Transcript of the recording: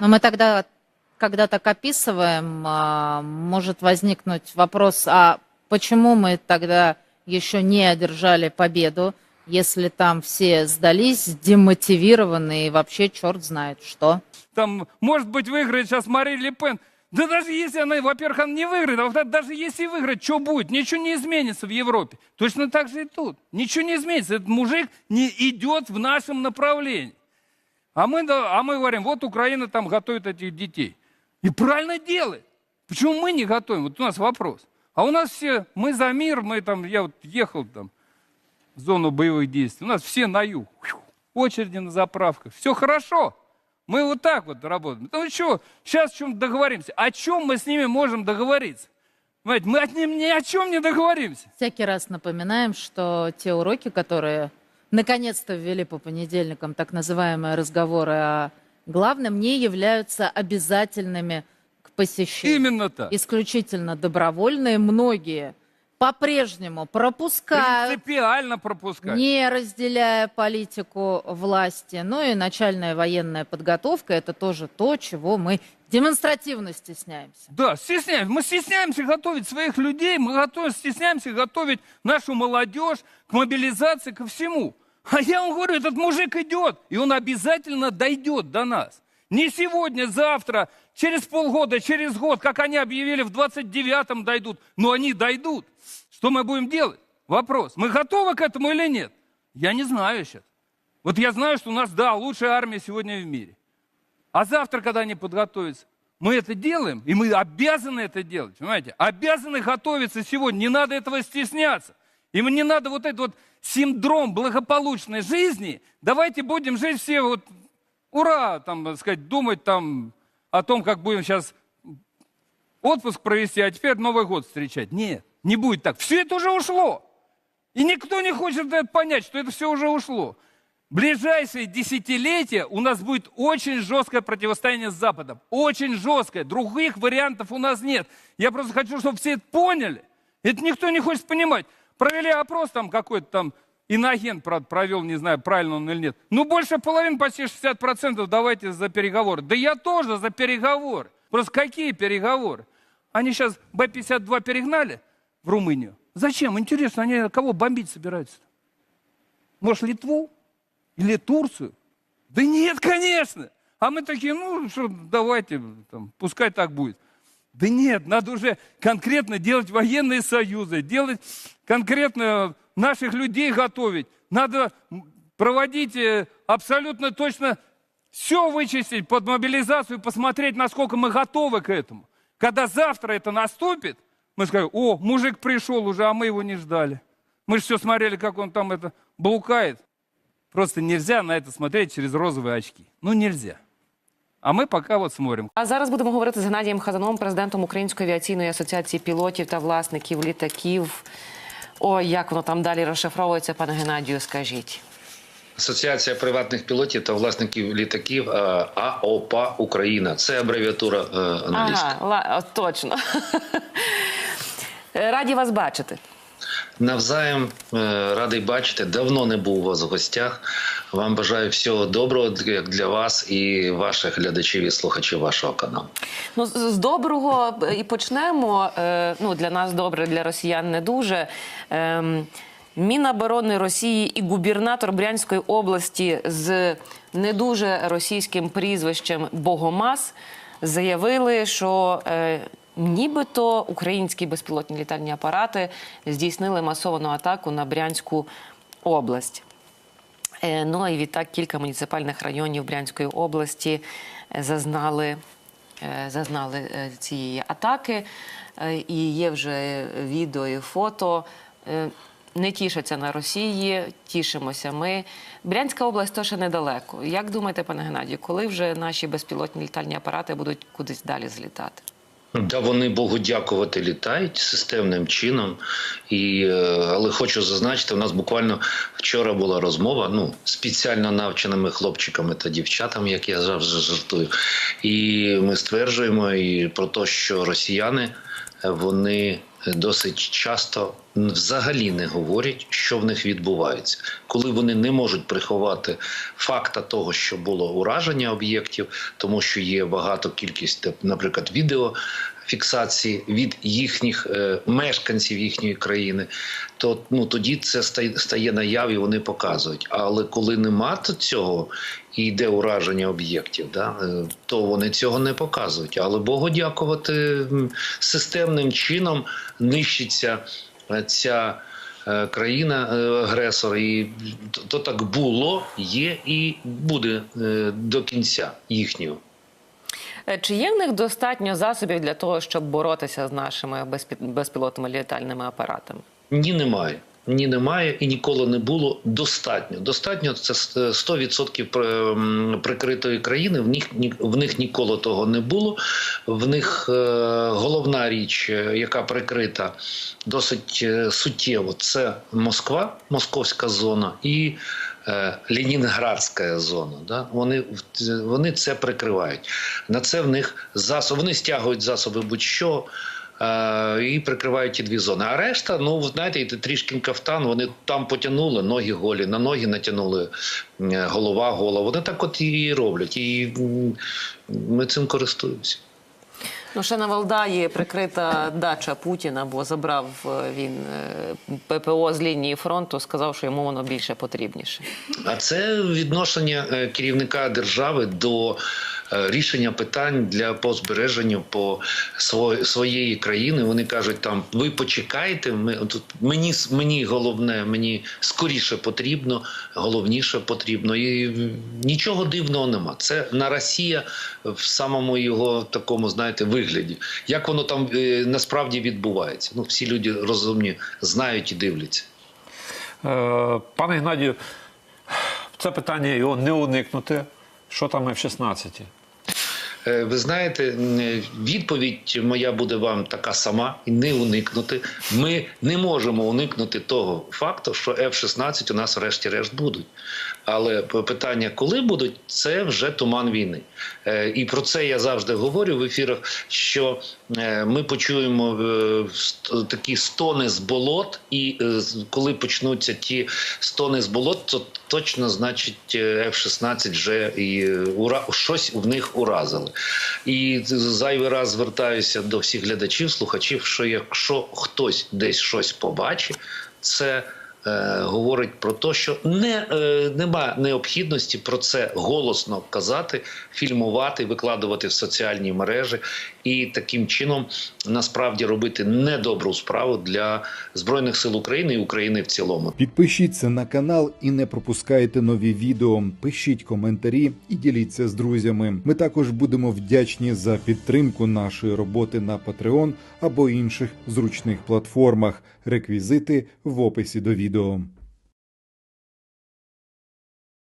Но мы тогда, когда так описываем, а, может возникнуть вопрос, а почему мы тогда еще не одержали победу, если там все сдались, демотивированы и вообще черт знает что? Там, может быть, выиграет сейчас Марин Ле Пен. Да даже если она, во-первых, она не выиграет, а во-вторых, даже если выиграть, что будет? Ничего не изменится в Европе. Точно так же и тут. Ничего не изменится. Этот мужик не идет в нашем направлении. А мы, а мы говорим, вот Украина там готовит этих детей. И правильно делает. Почему мы не готовим? Вот у нас вопрос. А у нас все, мы за мир, мы там, я вот ехал там в зону боевых действий, у нас все на юг. Очереди на заправках. Все хорошо. Мы вот так вот работаем. Ну что, сейчас о чем договоримся? О чем мы с ними можем договориться? Понимаете, мы от них ни о чем не договоримся. Всякий раз напоминаем, что те уроки, которые наконец-то ввели по понедельникам, так называемые разговоры о главном, не являются обязательными к посещению. Именно так. Исключительно добровольные. Многие по-прежнему пропускают, Принципиально пропускать. не разделяя политику власти. Ну и начальная военная подготовка – это тоже то, чего мы демонстративно стесняемся. Да, стесняемся. Мы стесняемся готовить своих людей, мы готовим, стесняемся готовить нашу молодежь к мобилизации, ко всему. А я вам говорю, этот мужик идет, и он обязательно дойдет до нас. Не сегодня, завтра, через полгода, через год, как они объявили, в 29-м дойдут. Но они дойдут. Что мы будем делать? Вопрос. Мы готовы к этому или нет? Я не знаю сейчас. Вот я знаю, что у нас, да, лучшая армия сегодня в мире. А завтра, когда они подготовятся, мы это делаем, и мы обязаны это делать, понимаете? Обязаны готовиться сегодня, не надо этого стесняться. Им не надо вот этот вот синдром благополучной жизни. Давайте будем жить все вот, ура, там, так сказать, думать там о том, как будем сейчас отпуск провести, а теперь Новый год встречать. Нет, не будет так. Все это уже ушло. И никто не хочет это понять, что это все уже ушло. Ближайшие десятилетия у нас будет очень жесткое противостояние с Западом. Очень жесткое. Других вариантов у нас нет. Я просто хочу, чтобы все это поняли. Это никто не хочет понимать. Провели опрос там какой-то там, иноагент провел, не знаю, правильно он или нет. Ну, больше половины, почти 60% давайте за переговоры. Да я тоже за переговоры. Просто какие переговоры? Они сейчас Б-52 перегнали в Румынию. Зачем? Интересно, они кого бомбить собираются? Может, Литву? Или Турцию? Да нет, конечно. А мы такие, ну, что, давайте, там, пускай так будет. Да нет, надо уже конкретно делать военные союзы, делать конкретно наших людей готовить. Надо проводить э, абсолютно точно все вычистить под мобилизацию, посмотреть, насколько мы готовы к этому. Когда завтра это наступит, мы скажем, о, мужик пришел уже, а мы его не ждали. Мы же все смотрели, как он там это блукает. Просто нельзя на это смотреть через розовые очки. Ну, нельзя. А ми поки от смотрим. А зараз будемо говорити з Геннадієм Хазаном, президентом Української авіаційної асоціації пілотів та власників літаків. Ой, як воно там далі розшифровується, пане Геннадію, скажіть. Асоціація приватних пілотів та власників літаків е, АОПА Україна. Це абревіатура е, англійська. Ага, ла, точно. Раді вас бачити. Навзаєм е, радий бачити. Давно не був у вас в гостях. Вам бажаю всього доброго як для вас і ваших глядачів і слухачів вашого каналу. Ну, з доброго і почнемо. Е, Ну, для нас добре, для росіян не дуже. Ем, Міноборони Росії і губернатор Брянської області з не дуже російським прізвищем Богомаз заявили, що е, нібито українські безпілотні літальні апарати здійснили масовану атаку на Брянську область. Е, Ну і відтак кілька муніципальних районів Брянської області е, зазнали, е, зазнали цієї атаки. І є вже відео і фото. Не тішаться на Росії, тішимося ми. Брянська область то ще недалеко. Як думаєте, пане Геннадію, коли вже наші безпілотні літальні апарати будуть кудись далі злітати? Да, вони Богу дякувати літають системним чином. І, е, але хочу зазначити, у нас буквально вчора була розмова ну, спеціально навченими хлопчиками та дівчатами, як я завжди жартую. І ми стверджуємо і про те, що росіяни е, вони досить часто взагалі не говорять, що в них відбувається, коли вони не можуть приховати факта того, що було ураження об'єктів, тому що є багато кількість, наприклад, відео. Фіксації від їхніх е, мешканців їхньої країни, то ну тоді це стає, наяві, вони показують. Але коли нема цього і йде ураження об'єктів, да, е, то вони цього не показують. Але Богу дякувати системним чином нищиться е, ця країна агресор, і то, так було, є і буде до кінця їхнього. Е, Чи є в них достатньо засобів для того, щоб боротися з нашими безпі- безпілотними літальними апаратами? Ні, немає. Ні, немає і ніколи не було достатньо. Достатньо це 100% прикритої країни. В них в них ніколи того не було. В них е, головна річ, е, яка прикрита досить е, суттєво, це Москва, московська зона і. Е, Ленінградська зона, да вони вони це прикривають. На це в них засоби. Вони стягують засоби будь-що е, і прикривають ті дві зони. А решта, ну знаєте, і трішки кафтан, вони там потягнули, ноги голі, на ноги натягнули е, голова, гола. Вони так от і роблять. І ми цим користуємося. Ну, ще на Валдаї прикрита дача Путіна, бо забрав е, він е, ППО з лінії фронту, сказав, що йому воно більше потрібніше. А це відношення е, керівника держави до рішення питань для по збереженню по своєї країни. Вони кажуть, там ви почекайте. Ми тут мені мені головне, мені скоріше потрібно, головніше потрібно. І нічого дивного нема. Це на Росія в самому його такому, знаєте, вигляді. Як воно там е, насправді відбувається? Ну всі люди розумні знають і дивляться. Е, Пане Геннадію, це питання його не уникнути. Що там F-16? Е, Ви знаєте, відповідь моя буде вам така сама і не уникнути. Ми не можемо уникнути того факту, що F-16 у нас врешті-решт будуть. Але питання, коли будуть, це вже туман війни. Е, І про це я завжди говорю в ефірах. Що е, ми почуємо такі стони з болот, і коли почнуться ті стони з болот, то точно значить е, F-16 вже і ура щось в них уразили. І зайвий раз звертаюся до всіх глядачів, слухачів, що якщо хтось десь щось побачить, це говорить про те, що не, е, нема необхідності про це голосно казати, фільмувати, викладувати в соціальні мережі і таким чином насправді робити недобру справу для збройних сил України і України в цілому. Підпишіться на канал і не пропускайте нові відео. Пишіть коментарі і діліться з друзями. Ми також будемо вдячні за підтримку нашої роботи на Patreon або інших зручних платформах. Реквізити в описі до відео. Individuum.